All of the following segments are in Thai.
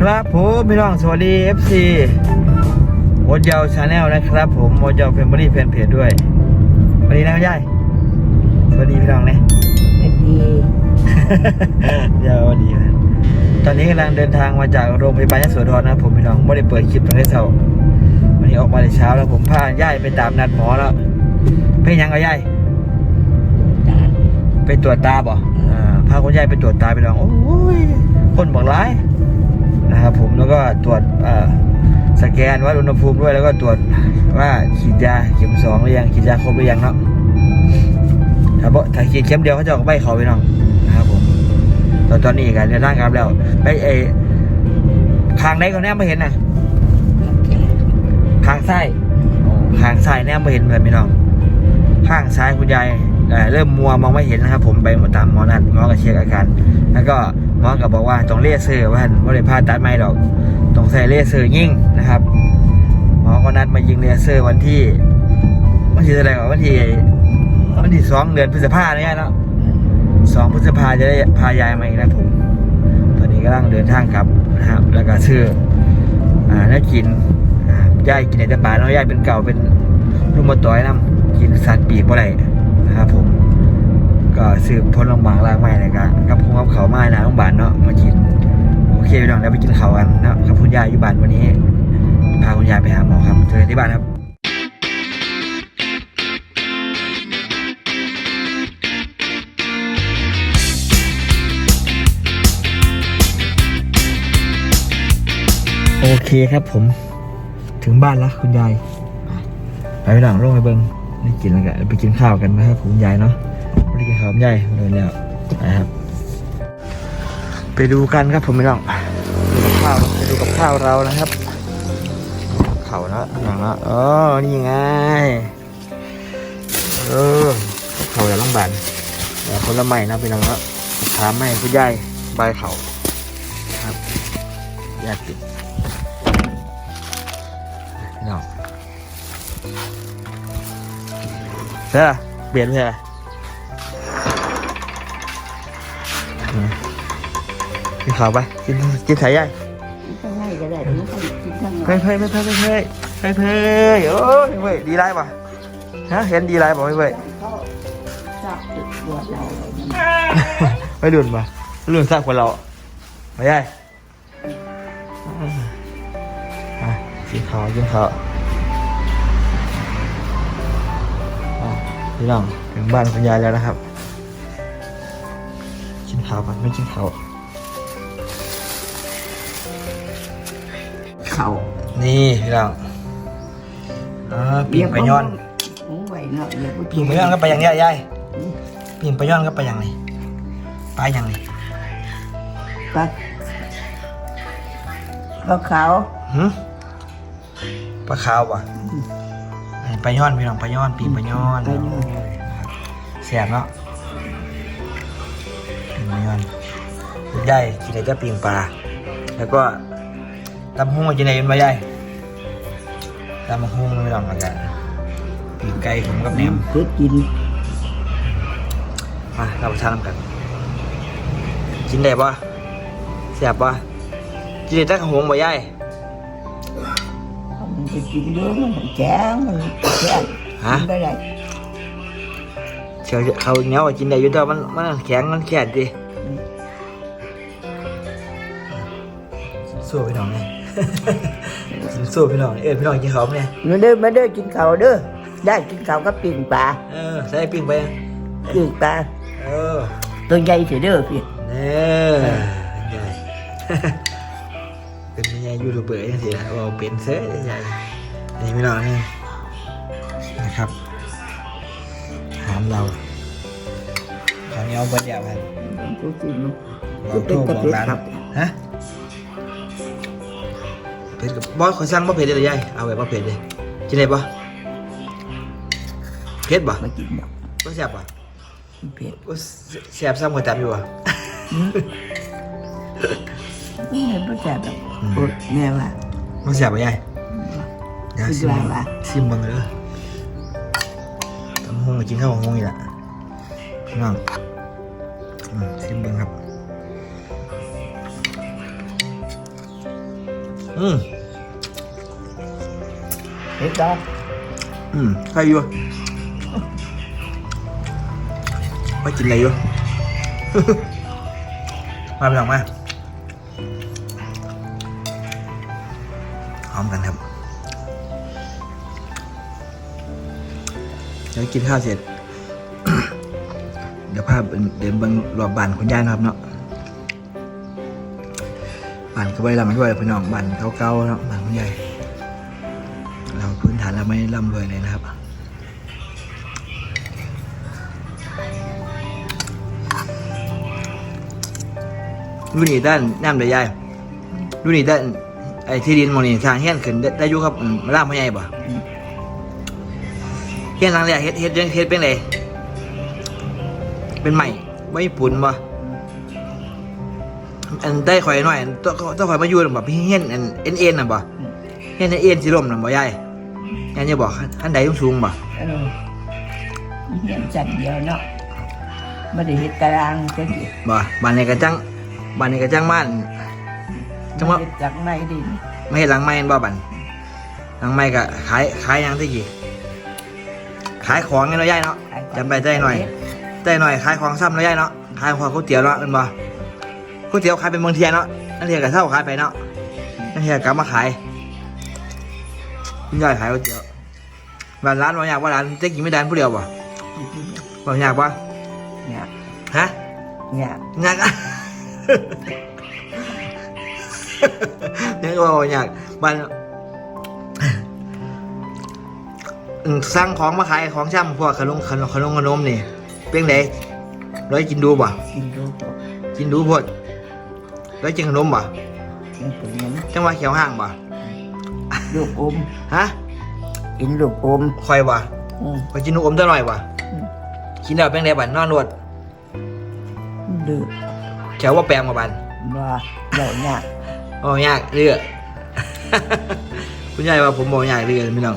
ครับผมพี่น้องสวัสดี FC โอดยาวชาแนลนะครับ ผมโอดยาวแฟมิลี่แฟนเพจด้วยสวัสดีนะคุณยายสวัสดีพี่น้องเนี่ยเป็นดียาวสวัสดีครับตอนนี้กำลังเดินทางมาจากโรงพยาบาลยโสธรนะครับผมพี่น้องไม่ได้เปิดคลิปตั้งแต่เช้าวันนี้ออกมาแต่เช้าแล้วผมพาย่ายไปตามนัดหมอแล้วไปยังกับย่ายตาไปตรวจตาบ่อ่าพาคุณยายไปตรวจตาไปลองโอ้ยคนบอกร้าย นะครับผมแล้วก็ตรวจสแกนวัดอุณหภูมิด้วยแล้วก็ตรวจว่าฉีดยาเข็มสองหรือยังฉีดยาครบหรือยังเนาะถ้าบถ้าฉีดเข็มเดียวเขาจะออกใบเขาไปน้องนะครับผมตอนตอนนี้กันเดินทางกลับแล้วไปไอ้คางไหนเขาแนมไม่เห็นนะคางซ้ายโอ้คางซ้แนมไม่เห็นเหมือนพี่น้องข้างซ้ายคุณยายเริ่มมัวมองไม่เห็นนะครับ ผมไปตามหมอนัดหมอก็เช็คอาการแล้วก็ หมอก็บอกว่าต้องเลเซอร์ว่าไม่ได้ผ่าตัดไม่หรอกต้องใส่เลเซอร์ยิงนะครับหมอก็นัดมายิงเลเซอร์วันที่วันที่อะไรก่อนวันที่วันที่สองเดือนพฤษภาเนี่ยเนาะสองพฤษภาจะได้พายายมาอีกนะผม ตอนนี้กำลังเดินทางกลับนะครับแล้วก็ซื้ออ่าน่ากินอ่ายกินแต่ปาเนาะย่ายเป็นเก่าเป็นลูกมะต้อยน้ำกินสัตว์ปีกบ่ได้นะครับผม ก็ซื้อพลลงบางลากไม้เลยกันกับพงกับเขาวมาหนาโรงบาลเนาะมากินโอเคพี่น้องเดี๋ยวไปกินข้าวกันเนาะกับคุณยายอยู่บ้านวันนี้พาคุณยายไปหาหมอครับเจอที่บ้านครับโอเคครับผมถึงบ้านแล้วคุณยาย ไปไปหลังลงไปเบิ้งนี่กินแล้วกันไปกินข้าวกันนะครับคุณยายเนาะ ไม่ได้กินขาวกับยายเลยแล้วนะครับ ไปดูกันครับผมไม่ต้องกับข้าวไปดูกับข้าวเรานะครับเข้าวนะหนังนะเออนี่ไงเออเข้าอย่าลังบานแต่ผลไม้นะพี่น้องเนะถามไม่คุณยายใบเขาครับยายติดพี่น้องใช่เปลี่ยนใช่กิ ข้าวไปกินกินไข่ย่ายข้างในก็ได้ไม่ต้องกินข้างนอเฮ้ยกเฮ้ยไม่เฮ้ยไม่เฮ้ยเฮ้ยเฮ้ยโอ้ยเว้ยดีไรป่ะฮะเห็นดีไรป่ะไม่เว้ยเขาชอบติดตัวเราเลยมันไม่ดุนป่ะเรื่องซากคนเราไม่ย่ายอะกินข้าวกินข้าวอะพี่น้องถึงบ้านคุณยายแล้วนะครับกินข้าวก่อนไม่กินข้าว เขานี่พี่น้องอ่าปิ่งไปย้อนโอ้ยเนาะเดี๋ยวปิ่งไปย้อนก็ไปอย่างย่ายยายปิ่งไปย้อนก็ไปอย่างไรไปอย่างไรปลาปลาเขาหืมปลาขาวป่ะไปย้อนพี่น้องไปย้อนปิ่งไปย้อนไปนู่นเสียบเนาะปิ่งไปย้อนยายกินอะไรก็ปิ่งปลาแล้วก็ ตำหุ้งมากินอะไรกันมายายตำหุ้งไม่ต้องอะไรปิ่งไก่ผมกับแหนมเพื่อกินมาเราไปทานกันกินได้ปะเสียบปะกินได้แต่ขาวหงบ่ยายมันจะกินเยอะมันแข็งมันแข็งฮะกินไม่ได้เชียวเขาเหนียวอะกินได้อยู่แต่มันมันแข็งมันแข็งดิสู้พี่น้องไง สู้พี่น้องเอ้ยพี่น้องกินเขาวไหมเนี่ยมาเด้อมาเด้อกินข้าวเด้อได้กินข้าวก็ปิ้งปลาเออใส่ปิ้งไปปิ้งปลาเออตัวใหญ่เสียเด้อพี่เนี่ยใหญ่เป็นยังไงยูทูบเบอร์ยังสินะว่าเป็นเซ่ใหญ่อันนี้พี่น้องนี่นะครับถามเราคราวนี้เอาเบิร์ดยาวกันกูกินมันเราโทรบอกร้านครับฮะ เผ็ดกับบอสขอสั่งบ่เผ็ดเลยยายเอาแบบบ่เผ็ดเลยกินได้ปะเผ็ดปะมากินดอกก็แซ่บปะเผ็ดก็แซ่บซ้ำหัวจับอยู่ปะนี่มันไม่แซ่บดอกโอ๊ยแม่ว่ามันแซ่บปะยายเดี๋ยวคิซิดมว่ามึงว่าซิมมึงเลยตำหงกินข้าวหงอีกละพี่น้องอืมซิมมึงครับ อืมเห็ดดอกอืมใครอยู่ไปกินอะไรอยู่ มาไปหลังมาหอมกันครับเดี๋ยวกินข้าวเสร็จ เดี๋ยวภาพเดี๋ยวเบังรอบบ้านคุณย่านะครับเนาะ บ้านก็ไม่ได้ร่ำรวยพี่น้องบ้านเก่าๆเนาะบ้านคุณยายเราพื้นฐานเราไม่ร่ำรวยเลยนะครับดูนี่ด้านน้ำได้ยายดูนี่ด้านไอ้ที่ดินมองนี่สร้างเฮี้ยนขึ้นได้ไดยู่ครับมาล่ามพ่อใหญ่บ่เฮี้ยนหลังแรกเฮ็ดเฮ็ดยังเฮ็ดเป็นไงเป็นใหม่ไว้ปุ่นบ่ อันได้ข่อยหน่อยต้องต้องข่อยมาอยู่แบบเฮียนอันเอ็นเอ็นน่ะบ่เฮียนเอ็นสิล่มน่ะบ่ยายยายจะบอกขั้นใดสูงๆบ่เออเหียนจัดเดียวเนาะไม่ได้เห็ดตารางจะดิบ่บ้านนี้ก็จังบ้านนี้ก็จังม่านจังหวะเฮ็ดจากในดินไม่เห็นหลังไม้เห็นบ่บันหลังไม้ก็ขายขายหยังที่กี่ขายของไงเนาะยายเนาะจำไปใจหน่อยใจหน่อยขายของซ้ำเนาะยายเนาะขายของก๋วยเตี๋ยวเนาะเป็นบ่ ก๋วยเตี๋ยวขายเป็นบางเทียเนาะนั่นเทียกับเท่าขายไปเนาะนั่นเทียกลับมาขายคุณยายขายก๋วยเตี๋ยวบ้านร้านบ่อยากว่าร้านเจ๊กินไม่ได้ผู้เดียวบ่บ่อยากบ่เนี่ยฮะเนี่ยอยากอะเนี่ยก็บอกอยากบ้านอืมสั่งของมาขายของช่ำพวกขนมขนมขนมขนมนี่เพียงไดร้อยกินดูบ่กินดูพวกกินดูพด ร้อยกินขนมบ่กินขนมจังว่าเขียวห้างบ่ลูกอมฮะกินลูกอมคอยบ่อืมคอยกินลูกอมตัวหน่อยบ่อืมกินแล้วเพียงไดบ่นอนนวดดื้อแขวว่าแปลงมาบันว่าเดี๋ยวเนี่ยโอ้ยากเรือคุณยายว่าผมบอกยากเรือพี่น้อง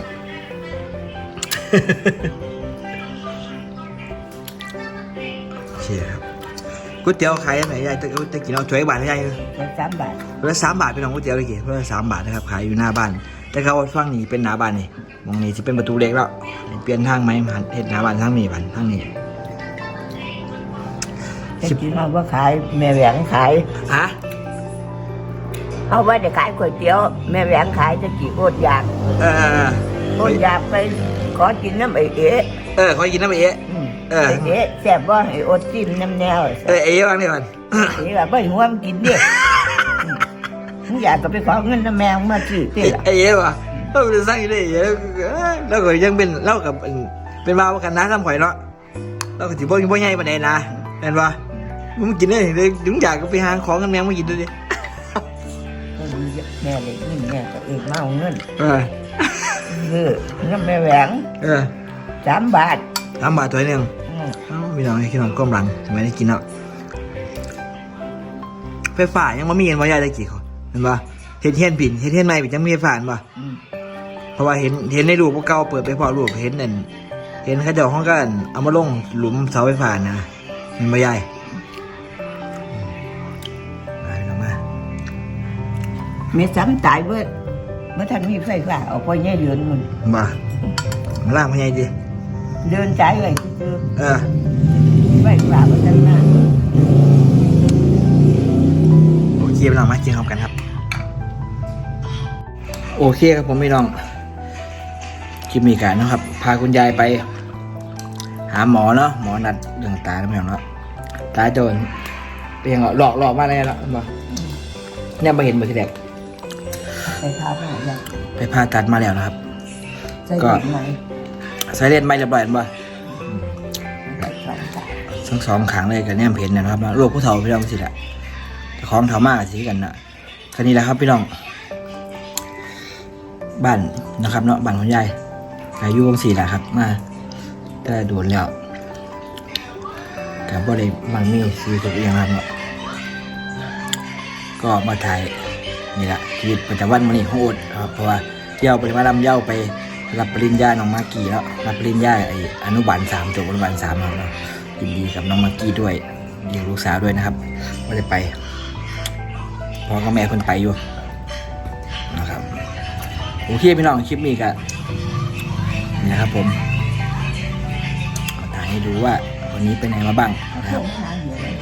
โอเคครับ ก๋วยเตี๋ยวขายอันไหนยายจะจะกินเอาถ้วยบาทให้ยายเลยไปสามบาทคนละสามบาทพี่น้องก๋วยเตี๋ยวเลยกี่คนละสามบาทนะครับขายอยู่หน้าบ้าน แต่เขาฟังนี่เป็นหน้าบ้านนี่มองนี่จะเป็นประตูเล็กแล้ว เปลี่ยนทางไหมหันเห็ดหน้าบ้านทางนี้บ้านทางนี้จะกินเอาว่าขายแม่แหวงขายฮะเอาไว้ได้ขายก๋วยเตี๋ยวแม่แหวงขายจะกี่โคตรอยากเออเออเออโคตรอยากไปขอกินน้ำไอ้เอ๊ะเออขอกินน้ำเอ๊ะอืม เออไอ้เอ๊ะแซ่บว่าไอ้โอดจิ้มน้ำแนวเออเอ๊ะวางนี่ก่อนนี่แบบไม่หัวมันกินเนี่ยมึงอยากก็ไปขอเงินน้ำแมวมาซื้อเตี้ยไอ้เอ๊ะวะเราจะสร้างได้เอ๊ะแล้วก็ยังเป็นเล่ากับเป็นเป็นบ่าวกันนะทำข่อยเนาะเราก็ถือว่ายังบ่ใหญ่ปานใดนะเห็นปะมึงกินได้เลยถึงอยากก็ไปหาของกันแมงมากินดูดิแม่เลยนี่แม่ก็เองมาเอาเงินเออเออน้ำแม่แหวงเออสามบาทสามบาทถ้วยหนึ่ง อืมเอ้ามีน้องให้กินน้องก้มหลังทำไมได้กินเนาะไฟฟ้ายังไม่มีเห็นว่าใหญ่ได้กี่คนเห็นปะเห็นเทียนปิ่นเห็นเทียนไม่ปิ่นยังมีไฟฟ้าเห็นปะอืมเพราะว่าเห็นเห็นในรูปพวกเก่าเปิดไปพอรูปเห็นนั่นเห็นเขาเจ้าห้องกันเอามาลงหลุมเสาไฟฟ้านะมันไม่ใหญ่อืมมาพี่น้องมาแม่ซ้ำตายเว้ยเมื่อท่านมีไฟฟ้าเอาพ่อแย่เดือนมันมามาล่างพ่อใหญ่ดิ เดินใจเลยคือเออไฟฟ้ามันตั้งนานโอเคพี่น้องมากินข้าวกันครับ โอเคครับผมพี่น้องคลิปมีการนาะครับ พาคุณยายไป หาหมอเนาะหมอนัดเรื่องตาแล้วไม่เอาเนาะตาโจรเป็นยังไงหลอกหลอกมาอะไรแล้วมาเนี่ยมาเห็นมาทีแรกไฟฟ้าไม่ได้ไปผ่าตัดมาแล้วนะครับใช่ก็ไหม ใส่เลนไม่เรียบร้อยเห็นป่ทั้งสองขางเลยกับเนี่ยเห็นนะครับโรคผู้เฒ่าพี่น้องสิแหละของเฒ่ามากสิกันนะคันนี้แหละครับพี่น้องบ้านนะครับเนาะบ้านของยายอายุวงสี่แหละครับ มาแต่โดนแล้วกับบ่ได้มันมีชีวิตตัวเองครับเนาะก็มาถ่ายนี่แหละชีวิตประจำวันมันนี่ของโอดครับเพราะว่าเย้าไปมาลำเย้าไป รับปริญญาน้องมากกี้แล้วรับปริญญาไออนุบาลสามจบอนุบาลสามแล้วเนาะยินดีกับน้องมากกี้ด้วยยินดีกับลูกสาวด้วยนะครับไม่ได้ไปพ่อกับแม่คนไปอยู่นะโอเคพี่น้องคลิปนี้ก็นี่นะครับผมเอาถ่ายให้ดูว่าวันนี้ไปไหนมาบ้างเขานะคส่รับงทางอยู่เลย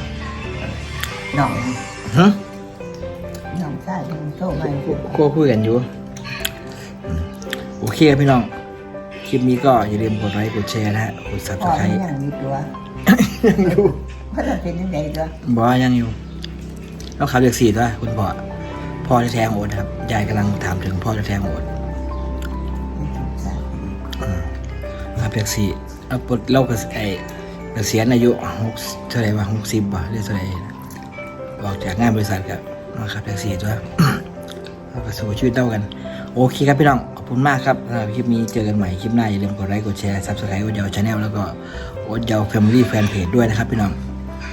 น้องฮะน้องชายมึงโทรมาให้กูก็คุยกันอยู่อืม โอเคครับพี่น้อง คลิปนี้ก็อย่าลืมกดไลค์กดแชร์นะฮะกดซับสพ่อไครมันต์ยังมีตัวยังอยู่เขาจะเป็นยังไงตัวบอกว่ายังอยู่ต้องขับเรียกสี่ด้วยคุณพ่อพ่อแท้ๆของโอ๊ตครับยายกำลังถามถึงพ่อแท้ๆของโอ๊ตไม่ถูกใจครับเรียกสี่เราปลดเราก็ไอเกษียณอายุหกเท่าไหร่วะหกสิบบ่หรือเท่าไหร่ออกจากงานบริษัทกับมาขับแท็กซี่ด้วยเราก็สู้ชีวิตเท่ากัน โอเคครับพี่น้องขอบ คุณมากครับสำหรับคลิปนี้เจอกันใหม่คลิปหน้าอย่าลืมกดไลค์กดแชร์ซับสไครต์โอ๊ตเยวชาแนลแล้วก็โอ๊ตเยาวแฟมิลี่แฟนเพจด้วยนะครับพี่น้อง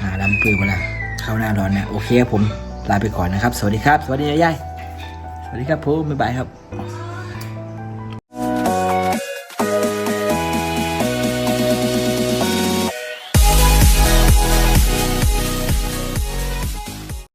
หาลำปืนมาละเข้าหน้าร้อนเนี่ยโอเคครับผมลาไปก่อนนะครับ สวัสดีครับ สวัสดียายสวัสดีครับผมบ๊ายบายครับ